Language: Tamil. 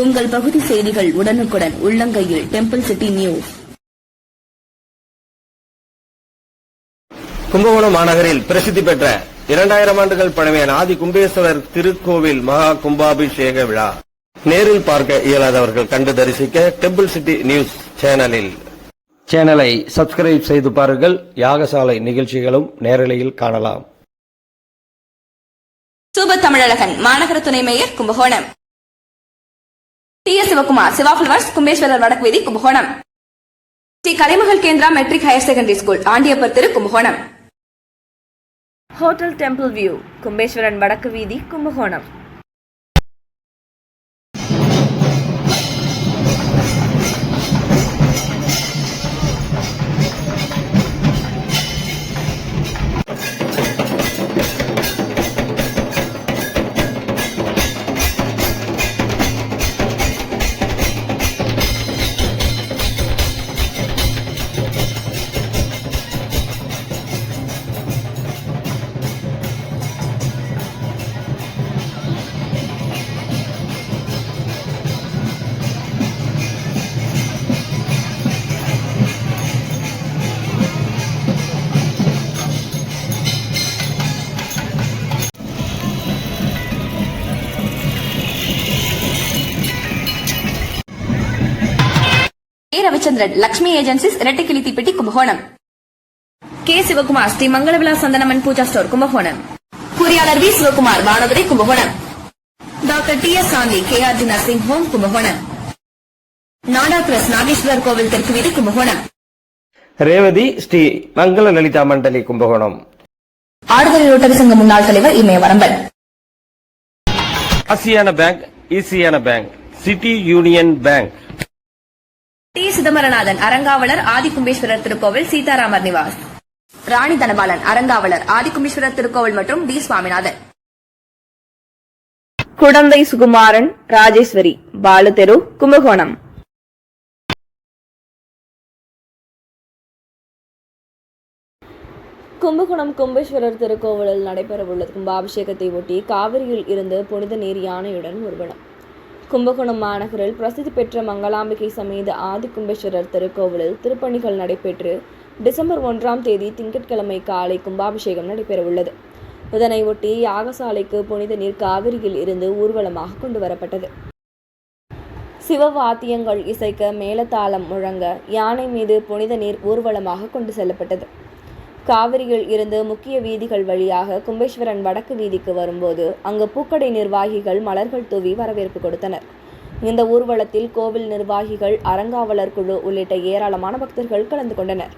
உங்கள் பகுதி செய்திகள் உடனுக்குடன் உள்ளங்கையில் டெம்பிள் சிட்டி நியூஸ் கும்பகோணம் மாநகரில் பிரசித்தி பெற்ற இரண்டாயிரம் ஆண்டுகள் பழமையான ஆதி கும்பேஸ்வரர் திருக்கோவில் மகா கும்பாபிஷேக விழா. நேரில் பார்க்க இயலாதவர்கள் கண்டு தரிசிக்க டெம்பிள் சிட்டி நியூஸ் சேனலில் சேனலை சப்ஸ்கிரைப் செய்து பாருங்கள். யாகசாலை நிகழ்ச்சிகளும் நேரலையில் காணலாம். சூப தமிழழகன் மாநகர துணை mayor Kumbakonam. T S Sivakumar Siva flowers Kumbeswarar வடக்கு வீதி Kumbakonam. Sri Kalaimagal Kendra matric higher secondary school Andiyappar Thiru Kumbakonam. Hotel temple view Kumbeswaran வடக்கு வீதி கும்பகோணம். ஏ ரவிச்சந்திரன் லட்சுமி ஏஜென்சிஸ் இரட்டைக்கிளி தீப்பெட்டி கும்பகோணம். கே சிவகுமார் ஸ்ரீ மங்களவிழா சந்தனமன் பூஜா ஸ்டோர் கும்பகோணம். பொறியாளர் V Sivakumar Vanadurai Kumbakonam. Doctor T S Shanthi K R G nursing home Kumbakonam. நாடா பிரஸ் நாகேஸ்வரர் கோவில் தெற்கு வீதி கும்பகோணம். ரேவதி ஸ்ரீ மங்கள லலிதா மண்டலி கும்பகோணம். ஆடுதுறை ரோட்டரி சங்க முன்னாள் தலைவர் இமய வரம்பன் ஆசியான bank ஈசியான bank city union bank. T. Chidambaranathan அரங்காவலர் Adikumbeswarar திருக்கோவில் சீதாராமர் நிவாஸ். ராணி தனபாலன் அரங்காவலர் ஆதிகும்பேஸ்வரர் திருக்கோவில் மற்றும் டி. சுவாமிநாதன். குடந்தை சுகுமாரன் ராஜேஸ்வரி பாலு தெரு கும்பகோணம். கும்பகோணம் கும்பேஸ்வரர் திருக்கோவிலில் நடைபெறவுள்ள கும்பாபிஷேகத்தை ஒட்டி காவிரியில் இருந்து புனித நீர் யானையுடன் ஊர்வலம் கும்பகோணம் மாநகரில் பிரசித்தி பெற்ற மங்களாம்பிகை சமேத ஆதி கும்பேஸ்வரர் திருக்கோவிலில் திருப்பணிகள் நடைபெற்று டிசம்பர் ஒன்றாம் தேதி திங்கட்கிழமை காலை கும்பாபிஷேகம் நடைபெறவுள்ளது. இதனையொட்டி யாகசாலைக்கு புனித நீர் காவிரியில் இருந்து ஊர்வலமாக கொண்டு வரப்பட்டது சிவவாத்தியங்கள் இசைக்க மேலத்தாளம் முழங்க யானை மீது புனித நீர் ஊர்வலமாக கொண்டு செல்லப்பட்டது. காவிரியில் இருந்து முக்கிய வீதிகள் வழியாக கும்பேஸ்வரன் வடக்கு வீதிக்கு வரும்போது அங்கு பூக்கடை நிர்வாகிகள் மலர்கள் தூவி வரவேற்பு கொடுத்தனர். இந்த ஊர்வலத்தில் கோவில் நிர்வாகிகள் அறங்காவலர் குழு உள்ளிட்ட ஏராளமான பக்தர்கள் கலந்து கொண்டனர்.